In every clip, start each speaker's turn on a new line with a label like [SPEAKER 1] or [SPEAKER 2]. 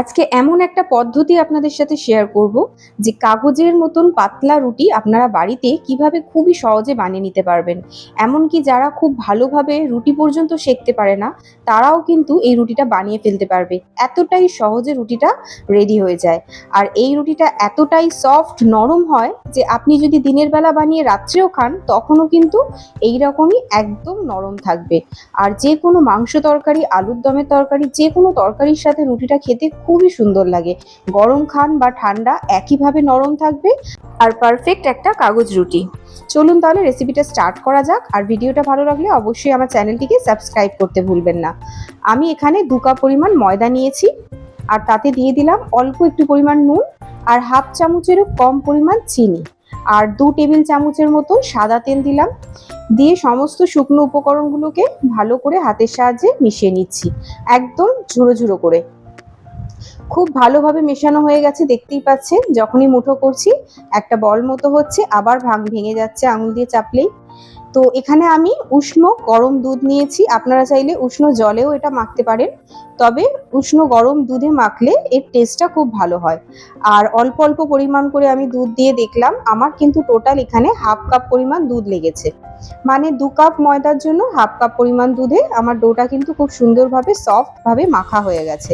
[SPEAKER 1] আজকে এমন একটা পদ্ধতি আপনাদের সাথে শেয়ার করব যে কাগজের মতন পাতলা রুটি আপনারা বাড়িতে কীভাবে খুবই সহজে বানিয়ে নিতে পারবেন। এমনকি যারা খুব ভালোভাবে রুটি পর্যন্ত সেঁকতে পারে না, তারাও কিন্তু এই রুটিটা বানিয়ে ফেলতে পারবে। এতটাই সহজে রুটিটা রেডি হয়ে যায়। আর এই রুটিটা এতটাই সফট নরম হয় যে আপনি যদি দিনের বেলা বানিয়ে রাত্রেও খান, তখনও কিন্তু এই রকমই একদম নরম থাকবে। আর যে কোনো মাংস তরকারি, আলুর দমের তরকারি যে কোনো তরকারির সাথে রুটিটা খেতে খুবই সুন্দর লাগে। গরম খান বা ঠান্ডা একইভাবে নরম থাকবে আর পারফেক্ট একটা কাগজ রুটি। চলুন তাহলে রেসিপিটা স্টার্ট করা যাক আর ভিডিওটা ভালো লাগলে অবশ্যই আমার চ্যানেলটিকে সাবস্ক্রাইব করতে ভুলবেন না। আমি এখানে দু কাপ পরিমাণ ময়দা নিয়েছি আর তাতে দিয়ে দিলাম অল্প একটু পরিমাণ নুন আর হাফ চামচেরও কম পরিমাণ চিনি আর দু টেবিল চামচের মতো সাদা তেল দিলাম। দিয়ে সমস্ত শুকনো উপকরণগুলোকে ভালো করে হাতের সাহায্যে মিশিয়ে নিচ্ছি, একদম ঝুড়ো ঝুড়ো করে। খুব ভালোভাবে মেশানো হয়ে গেছে, দেখতেই পাচ্ছেন। যখনই মুঠো করছি, একটা বল মতো হচ্ছে, আবার ভাঙ, ভেঙে যাচ্ছে আঙুল দিয়ে চাপলেই। তো এখানে আমি উষ্ণ গরম দুধ নিয়েছি। আপনারা চাইলে উষ্ণ জলেও এটা মাখতে পারেন। তবে উষ্ণ গরম দুধে মাখলে এর টেস্টটা খুব ভালো হয়। আর অল্প অল্প পরিমাণ করে আমি দুধ দিয়ে দেখলাম, আমার কিন্তু টোটাল এখানে হাফ কাপ পরিমাণ দুধ লেগেছে। মানে দু কাপ ময়দার জন্য হাফ কাপ পরিমাণ দুধে। আমার ডোটা কিন্তু খুব সুন্দরভাবে, সফটভাবে মাখা হয়ে গেছে।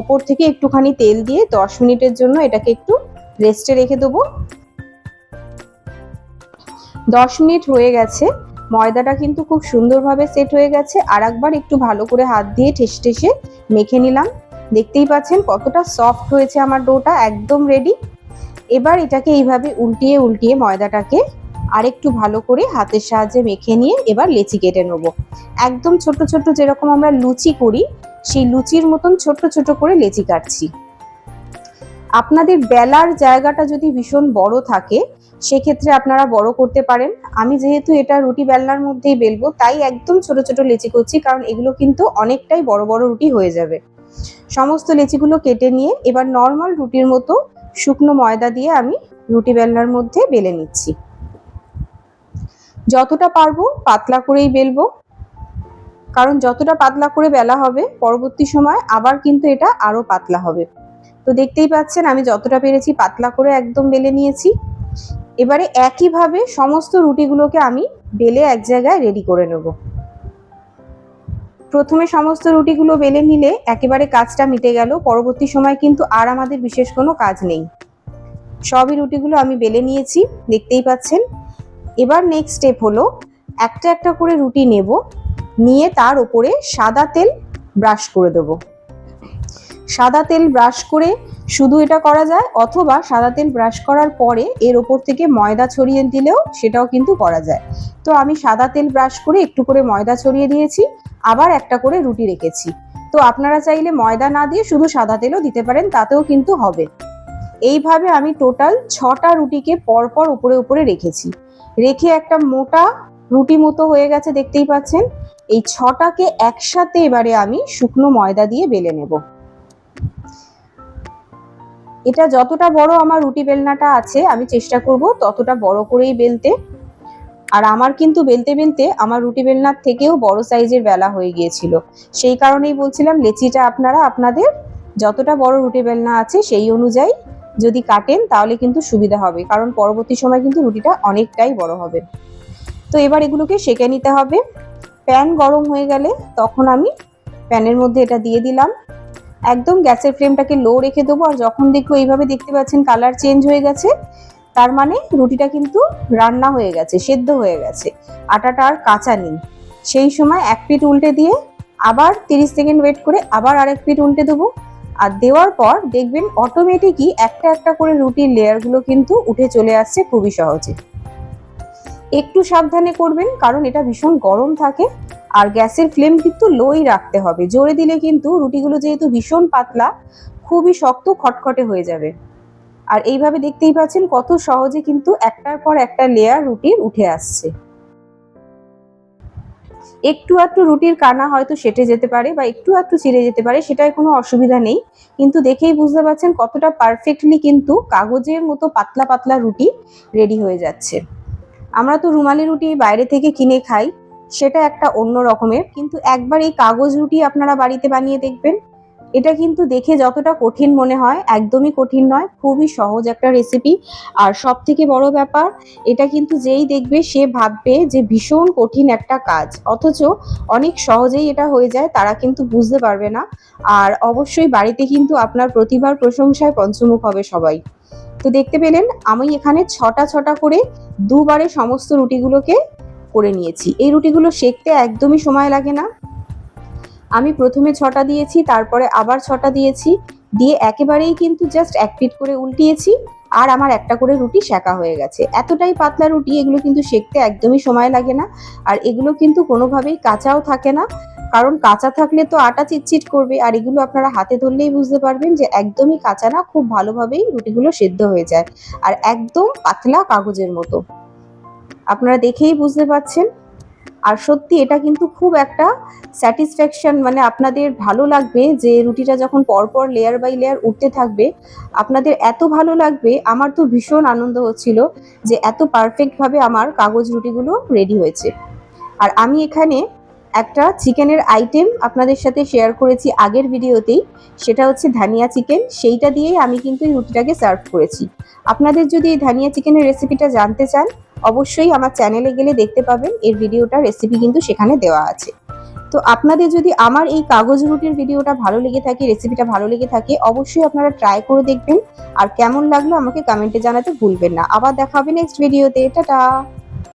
[SPEAKER 1] ওপর থেকে একটুখানি তেল দিয়ে দশ মিনিটের জন্য এটাকে একটু রেস্টে রেখে দেবো। দশ মিনিট হয়ে গেছে। ময়দাটা কিন্তু খুব সুন্দরভাবে সেট হয়ে গেছে। আর একবার একটু ভালো করে হাত দিয়ে ঠেসে ঠেসে মেখে নিলাম। দেখতেই পাচ্ছেন কতটা সফট হয়েছে আমার ডোটা, একদম রেডি এবার এটাকে এইভাবে উল্টিয়ে উল্টিয়ে ময়দাটাকে আরেকটু ভালো করে হাতের সাহায্যে মেখে নিয়ে এবার লেচি কেটে নেব। একদম ছোট ছোট যেরকম আমরা লুচি করি, সেই লুচির মতন ছোট ছোট করে লেচি কাটছি। আপনাদের বেলার জায়গাটা যদি ভীষণ বড় থাকে, সেক্ষেত্রে আপনারা বড় করতে পারেন। আমি যেহেতু এটা রুটি বেলনার মধ্যেই বেলবো, তাই একদম ছোট ছোট লেচি করছি, কারণ এগুলো কিন্তু অনেকটাই বড় বড় রুটি হয়ে যাবে। সমস্ত লেচিগুলো কেটে নিয়ে এবার নর্মাল রুটির মতো শুকনো ময়দা দিয়ে আমি রুটি বেলনার মধ্যে বেলে নিচ্ছি। যতটা পারব পাতলা করেই বেলবো। কারণ যতটা পাতলা করে বেলা হবে, পরবর্তী সময় আবার কিন্তু এটা আরও পাতলা হবে। তো দেখতেই পাচ্ছেন আমি যতটা পেরেছি পাতলা করে একদম বেলে নিয়েছি। এবারে একইভাবে সমস্ত রুটিগুলোকে আমি বেলে এক জায়গায় রেডি করে নেব। প্রথমে সমস্ত রুটিগুলো বেলে নিলে একেবারে কাজটা মিটে গেল, পরবর্তী সময় কিন্তু আর আমাদের বিশেষ কোনো কাজ নেই। সবই রুটিগুলো আমি বেলে নিয়েছি, দেখতেই পাচ্ছেন। এবার নেক্সট স্টেপ হলো একটা একটা করে রুটি নেব, নিয়ে তার উপরে সাদা তেল ব্রাশ করে দেবো। সাদা তেল ব্রাশ করে শুধু এটা করা যায়, অথবা সাদা তেল ব্রাশ করার পরে এর ওপর থেকে ময়দা ছড়িয়ে দিলেও সেটাও কিন্তু করা যায়। তো আমি সাদা তেল ব্রাশ করে একটু করে ময়দা ছড়িয়ে দিয়েছি, আবার একটা করে রুটি রেখেছি। তো আপনারা চাইলে ময়দা না দিয়ে শুধু সাদা তেলও দিতে পারেন, তাতেও কিন্তু হবে। এইভাবে আমি টোটাল ছটা রুটিকে পরপর উপরে উপরে রেখেছি। রেখে একটা মোটা রুটি মতো হয়ে গেছে, দেখতেই পাচ্ছেন। এই ছটাকে একসাথে এবারে আমি শুকনো ময়দা দিয়ে বেলে নেব। এটা যতটা বড় আমার রুটি বেলনাটা আছে, আমি চেষ্টা করব ততটা বড় করেই বেলতে। আর আমার কিন্তু বেলতে বেলতে আমার রুটি বেলনার থেকেও বড় সাইজের বেলা হয়ে গিয়েছিল। সেই কারণেই বলছিলাম, লেচিটা আপনারা, আপনাদের যতটা বড় রুটি বেলনা আছে সেই অনুযায়ী যদি কাটেন তাহলে কিন্তু সুবিধা হবে, কারণ পরবর্তী সময় কিন্তু রুটিটা অনেকটাই বড় হবে। তো এবার এগুলোকে সেঁকে নিতে হবে। প্যান গরম হয়ে গেলে তখন আমি প্যানের মধ্যে এটা দিয়ে দিলাম। একদম গ্যাসের ফ্লেমটাকে লো রেখে দেবো, আর যখন দেখব এইভাবে দেখতে পাচ্ছেন কালার চেঞ্জ হয়ে গেছে, তার মানে রুটিটা কিন্তু রান্না হয়ে গেছে, সেদ্ধ হয়ে গেছে। আটাটা আর কাঁচা নেই। সেই সময় এক পিট উল্টে দিয়ে আবার তিরিশ সেকেন্ড ওয়েট করে আবার আরেক পিট উল্টে দেবো। আর দেওয়ার পর দেখবেন অটোমেটিকই একটা একটা করে রুটির লেয়ারগুলো কিন্তু উঠে চলে আসছে খুবই সহজে। একটু সাবধানে করবেন, কারণ এটা ভীষণ গরম থাকে আর গ্যাসের ফ্লেম কিন্তু লোই রাখতে হবে। জোরে দিলে কিন্তু রুটিগুলো যেহেতু ভীষণ পাতলা, খুবই শক্ত খটখটে হয়ে যাবে। আর এইভাবে দেখতেই পাচ্ছেন কত সহজে কিন্তু একটার পর একটা লেয়ার রুটির উঠে আসছে। একটু একটু রুটির কানা হয়তো সেটে যেতে পারে বা একটু একটু ছিঁড়ে যেতে পারে, সেটাই কোনো অসুবিধা নেই। কিন্তু দেখেই বুঝতে পারছেন কতটা পারফেক্টলি কিন্তু কাগজের মতো পাতলা পাতলা রুটি রেডি হয়ে যাচ্ছে। আমরা তো রুমালি রুটি বাইরে থেকে কিনে খাই, সেটা একটা অন্য রকমের। কিন্তু একবার এই কাগজ রুটি আপনারা বাড়িতে বানিয়ে দেখবেন এটা কিন্তু দেখে যতটা কঠিন মনে হয়, একদমই কঠিন নয়, খুবই সহজ একটা রেসিপি আর সব থেকে বড় ব্যাপার, এটা কিন্তু যেই দেখবে সে ভাববে যে ভীষণ কঠিন একটা কাজ। অথচ অনেক সহজেই এটা হয়ে যায়, তারা কিন্তু বুঝতে পারবে না। আর অবশ্যই বাড়িতে কিন্তু আপনার প্রতিভার প্রশংসায় পঞ্চমুখ হবে সবাই। তো দেখতে পেলেন, আমি এখানে ছটা ছটা করে দুবারে সমস্ত রুটিগুলোকে করে নিয়েছি। এই রুটিগুলো শেখতে একদমই সময় লাগে না। আমি প্রথমে ছটা দিয়েছি, তারপরে আবার ছটা দিয়েছি। দিয়ে একেবারেই কিন্তু জাস্ট এক পিট করে উল্টিয়েছি, আর আমার একটা করে রুটি সেকা হয়ে গেছে। এতটাই পাতলা রুটি, এগুলো কিন্তু সেকতে একদমই সময় লাগে না। আর এগুলো কিন্তু কোনোভাবেই কাঁচাও থাকে না, কারণ কাঁচা থাকলে তো আটা চিটচিট করবে। আর এগুলো আপনারা হাতে ধরলেই বুঝতে পারবেন যে একদমই কাঁচা না, খুব ভালোভাবেই রুটিগুলো সেদ্ধ হয়ে যায়। আর একদম পাতলা কাগজের মতো। আপনারা দেখেই বুঝতে পাচ্ছেন আর সত্যি এটা কিন্তু খুব একটা স্যাটিসফ্যাকশন মানে আপনাদের ভালো লাগবে যে রুটিটা যখন পরপর লেয়ার বাই লেয়ার উঠতে থাকবে, আপনাদের এত ভালো লাগবে, আমার তো ভীষণ আনন্দ হচ্ছিল যে এত পারফেক্টভাবে আমার কাগজ রুটিগুলো রেডি হয়েছে। আর আমি এখানে একটা চিকেনের আইটেম আপনাদের সাথে শেয়ার করেছি আগের ভিডিওতেই সেটা হচ্ছে ধানিয়া চিকেন, সেইটা দিয়েই আমি কিন্তু এই রুটিটাকে সার্ভ করেছি। আপনাদের যদি এই ধানিয়া চিকেনের রেসিপিটা জানতে চান অবশ্যই আমার চ্যানেলে গেলে দেখতে পাবেন। এর ভিডিওটা রেসিপি কিন্তু সেখানে দেওয়া আছে। তো আপনাদের যদি আমার এই কাগজ রুটির ভিডিওটা ভালো লেগে থাকে রেসিপিটা ভালো লেগে থাকে, অবশ্যই আপনারা ট্রাই করে দেখবেন। আর কেমন লাগল আমাকে কমেন্টে জানাতে ভুলবেন না। আবার দেখাবে নেক্সট ভিডিওতে টাটা!